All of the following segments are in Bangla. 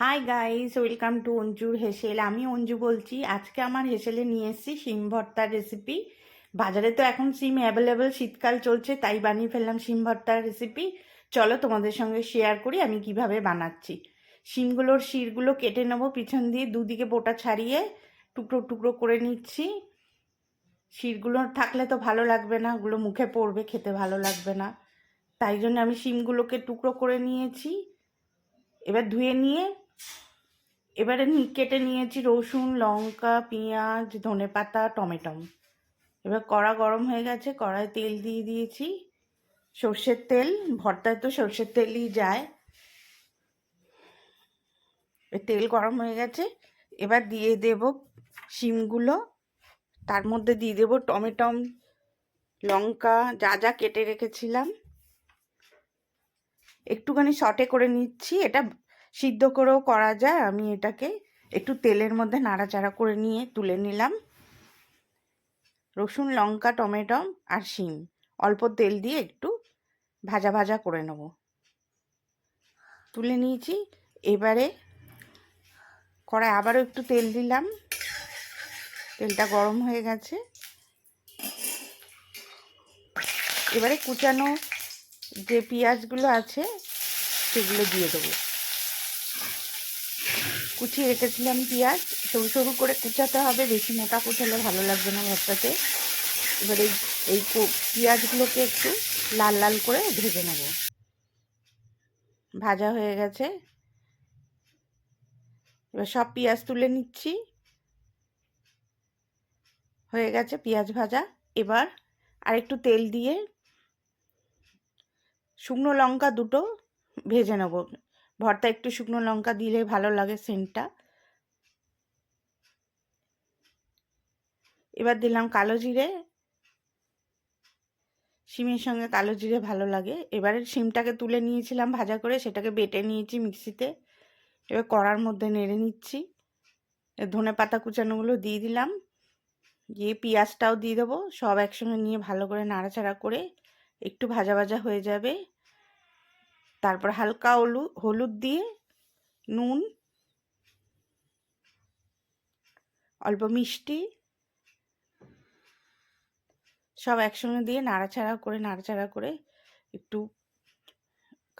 হাই গাইস ওয়েলকাম টু অঞ্জুর হেসেল আমি অঞ্জু বলছি। আজকে আমার হেসেলে নিয়ে এসেছি শিম ভর্তার রেসিপি বাজারে তো এখন সিম অ্যাভেলেবেল শীতকাল চলছে, তাই বানিয়ে ফেললাম শিম ভর্তার রেসিপি চলো তোমাদের সঙ্গে শেয়ার করি আমি কীভাবে বানাচ্ছি। শিমগুলোর শিরগুলো কেটে নেব, পিছন দিয়ে দুদিকে বোটা ছাড়িয়ে টুকরো টুকরো করে নিচ্ছি। শিরগুলো থাকলে তো ভালো লাগবে না, ওগুলো মুখে পড়বে, খেতে ভালো লাগবে না। তাই জন্য আমি শিমগুলোকে টুকরো করে নিয়েছি। এবার ধুয়ে নিয়ে এবারে কেটে নিয়েছি রসুন, লঙ্কা, পেঁয়াজ ধনে পাতা টমেটো। এবার কড়া গরম হয়ে গেছে, কড়ায় তেল দিয়ে দিয়েছি। সর্ষের তেল, ভর্তায় তো সর্ষের তেলই যায়। তেল গরম হয়ে গেছে, এবার দিয়ে দেব শিমগুলো। তার মধ্যে দিয়ে দেব টমেটম লঙ্কা, যা যা কেটে রেখেছিলাম। একটুখানি শটে করে নিচ্ছি, এটা সিদ্ধ করেও করা যায়। আমি এটাকে একটু তেলের মধ্যে নাড়াচাড়া করে নিয়ে তুলে নিলাম। রসুন, লঙ্কা, টমেটো আর শিম। অল্প তেল দিয়ে একটু ভাজা ভাজা করে নেব। তুলে নিয়েছি। এবারে কড়াই আবারও একটু তেল দিলাম। তেলটা গরম হয়ে গেছে। এবারে কুচানো যে পেঁয়াজগুলো আছে, সেগুলো দিয়ে দেবো। কুচিয়ে রেখেছিলাম পেঁয়াজ। সরু সরু করে কুচাতে হবে, বেশি মোটা কুচালে ভালো লাগবে না ভর্তাতে। এবার এই এই পেঁয়াজগুলোকে একটু লাল লাল করে ভেজে নেব। ভাজা হয়ে গেছে। এবার সব পেঁয়াজ তুলে নিচ্ছি। হয়ে গেছে পেঁয়াজ ভাজা। এবার আরেকটু তেল দিয়ে শুকনো লঙ্কা দুটো ভেজে নেব। ভর্তা একটু শুকনো লঙ্কা দিলে ভালো লাগে সেন্টটা। এবার দিলাম কালো জিরে। শিমের সঙ্গে কালো জিরে ভালো লাগে। এবারে শিমটাকে তুলে নিয়েছিলাম ভাজা করে, সেটাকে বেটে নিয়েছি মিক্সিতে। এবার কড়ার মধ্যে নেড়ে নিচ্ছি। ধনে পাতা কুচানোগুলো দিয়ে দিলাম। দিয়ে পেঁয়াজটাও দিয়ে দেবো। সব একসঙ্গে নিয়ে ভালো করে নাড়াচাড়া করে একটু ভাজা ভাজা হয়ে যাবে। তারপর হালকা হলুদ হলুদ দিয়ে নুন, অল্প মিষ্টি, সব একসঙ্গে দিয়ে নাড়াচাড়া করে নাড়াচাড়া করে একটু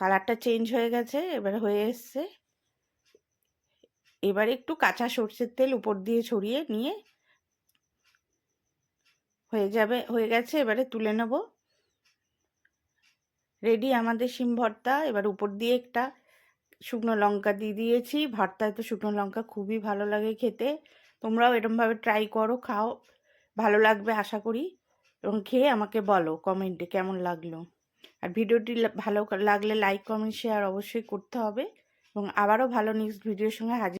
কালারটা চেঞ্জ হয়ে গেছে, এবার হয়ে এসছে। এবারে একটু কাঁচা সর্ষের তেল উপর দিয়ে ছড়িয়ে নিয়ে হয়ে যাবে, হয়ে গেছে, এবারে তুলে নেব। রেডি আমাদের শিম ভর্তা, এবার উপর দিয়ে একটা শুকনো লঙ্কা দিয়ে দিয়েছি। ভর্তায় তো শুকনো লঙ্কা খুবই ভালো লাগে খেতে। তোমরাও এরমভাবে ট্রাই করো, খাও। ভালো লাগবে আশা করি। এবং খেয়ে আমাকে বলো কমেন্টে কেমন লাগল। আর ভিডিওটি ভালো লাগলে লাইক কমেন্ট শেয়ার অবশ্যই করতে হবে। এবং আবারও ভালো নেক্সট ভিডিওর সঙ্গে হাজির